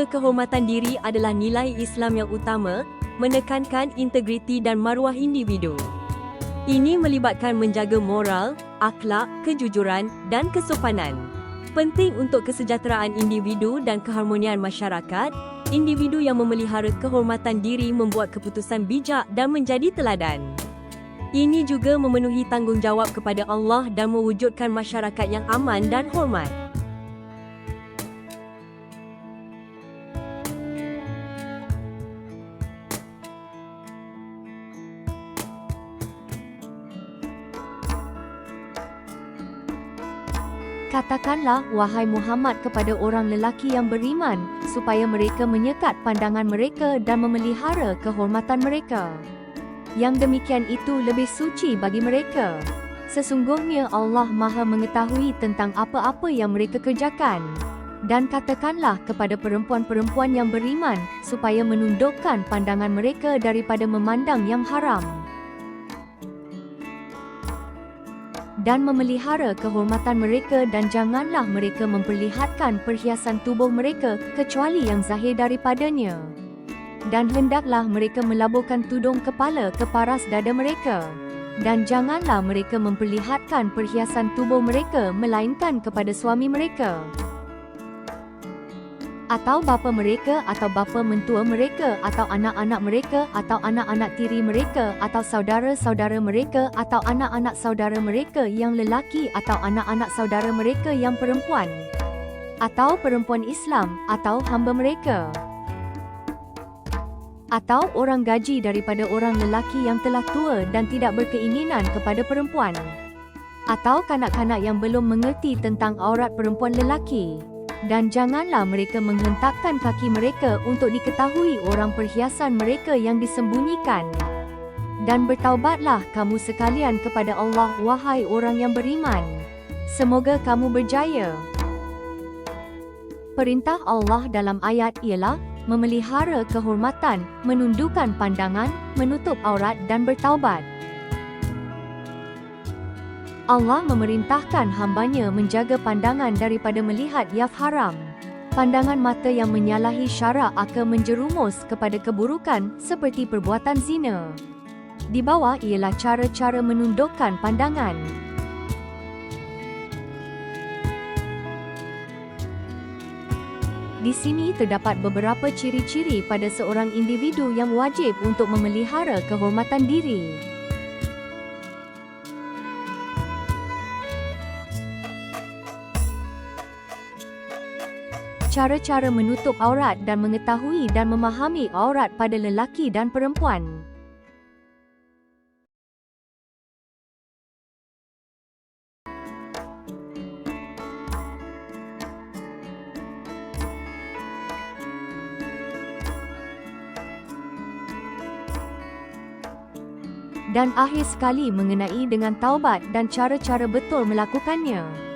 menjaga kehormatan diri adalah nilai Islam yang utama, menekankan integriti dan maruah individu. Ini melibatkan menjaga moral, akhlak, kejujuran dan kesopanan. Penting untuk kesejahteraan individu dan keharmonian masyarakat, individu yang memelihara kehormatan diri membuat keputusan bijak dan menjadi teladan. Ini juga memenuhi tanggungjawab kepada Allah dan mewujudkan masyarakat yang aman dan hormat. Katakanlah, wahai Muhammad kepada orang lelaki yang beriman, supaya mereka menyekat pandangan mereka dan memelihara kehormatan mereka. Yang demikian itu lebih suci bagi mereka. Sesungguhnya Allah maha mengetahui tentang apa-apa yang mereka kerjakan. Dan katakanlah kepada perempuan-perempuan yang beriman, supaya menundukkan pandangan mereka daripada memandang yang haram. Dan memelihara kehormatan mereka dan janganlah mereka memperlihatkan perhiasan tubuh mereka kecuali yang zahir daripadanya. Dan hendaklah mereka melaburkan tudung kepala ke paras dada mereka. Dan janganlah mereka memperlihatkan perhiasan tubuh mereka melainkan kepada suami mereka atau bapa mereka atau bapa mentua mereka atau anak-anak mereka atau anak-anak tiri mereka atau saudara-saudara mereka atau anak-anak saudara mereka yang lelaki atau anak-anak saudara mereka yang perempuan atau perempuan Islam atau hamba mereka atau orang gaji daripada orang lelaki yang telah tua dan tidak berkeinginan kepada perempuan atau kanak-kanak yang belum mengerti tentang aurat perempuan lelaki dan janganlah mereka menghentakkan kaki mereka untuk diketahui orang perhiasan mereka yang disembunyikan. Dan bertaubatlah kamu sekalian kepada Allah wahai orang yang beriman. Semoga kamu berjaya. Perintah Allah dalam ayat ialah memelihara kehormatan, menundukkan pandangan, menutup aurat dan bertaubat. Allah memerintahkan hambanya menjaga pandangan daripada melihat yaf haram. Pandangan mata yang menyalahi syarak akan menjerumus kepada keburukan seperti perbuatan zina. Di bawah ialah cara-cara menundukkan pandangan. Di sini terdapat beberapa ciri-ciri pada seorang individu yang wajib untuk memelihara kehormatan diri. Cara-cara menutup aurat dan mengetahui dan memahami aurat pada lelaki dan perempuan. Dan akhir sekali mengenai dengan taubat dan cara-cara betul melakukannya.